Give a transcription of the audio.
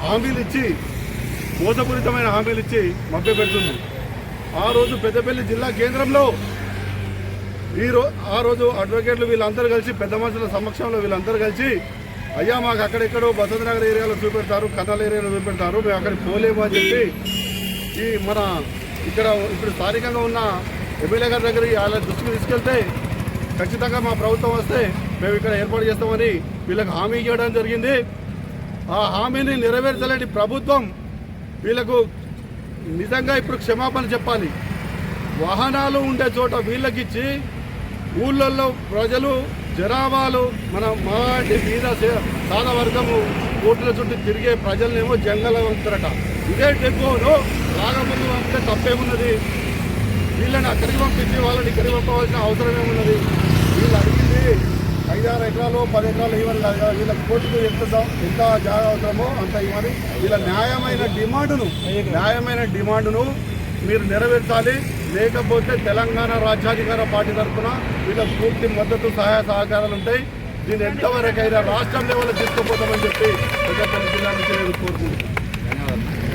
హామీలు ఇచ్చి మోసపూరితమైన హామీలు ఇచ్చి మభ్య పెడుతుంది. ఆ రోజు పెద్దపల్లి జిల్లా కేంద్రంలో ఈ రో ఆ రోజు అడ్వకేట్లు వీళ్ళందరూ కలిసి పెద్ద మనుషుల సమక్షంలో వీళ్ళందరూ కలిసి అయ్యా మాకు అక్కడెక్కడో బసంతనగర్ ఏరియాలో చూపెడతారు కథల ఏరియాలో చూపెడతారు మేము అక్కడికి పోలేము అని చెప్పి ఈ మన ఇక్కడ ఇప్పుడు స్థానికంగా ఉన్న ఎమ్మెల్యే గారి దగ్గర వాళ్ళ దృష్టికి తీసుకెళ్తే ఖచ్చితంగా మా ప్రభుత్వం వస్తే మేము ఇక్కడ ఏర్పాటు చేస్తామని వీళ్ళకి హామీ ఇవ్వడం జరిగింది. ఆ హామీని నెరవేర్చలేని ప్రభుత్వం వీళ్ళకు నిజంగా ఇప్పుడు క్షమాపణ చెప్పాలి. వాహనాలు ఉండే చోట వీళ్ళకిచ్చి ఊళ్ళల్లో ప్రజలు జనాభాలు మన మా మీద సాదా వర్గము కోట్ల చుట్టూ తిరిగే ప్రజలనేమో జంగలవంతరట ఇదే టెంపోను రాగముందు అంటే తప్పేమున్నది? వీళ్ళని అక్కడికి పంపించి వాళ్ళని ఇక్కడికి పంపవలసిన అవసరం ఏమున్నది? వీళ్ళు అడిగింది ఐదారు ఎకరాలు పది ఎకరాలు ఇవ్వాలి కాదు వీళ్ళకి కోర్టుకు ఎంత ఎంత జాగా అవసరమో అంత ఇవ్వాలి. వీళ్ళ న్యాయమైన డిమాండ్ను న్యాయమైన డిమాండ్ను మీరు నెరవేర్చాలి. లేకపోతే తెలంగాణ రాజ్యాధికార పార్టీ తరఫున వీళ్ళకి పూర్తి మద్దతు సహాయ సహకారాలు ఉంటాయి. దీన్ని ఎంతవరకైనా రాష్ట్రం లెవెల్లో తీసుకుపోతామని చెప్పి పెద్దపల్లి జిల్లా నుంచి నేను కోరుకుంటున్నాను.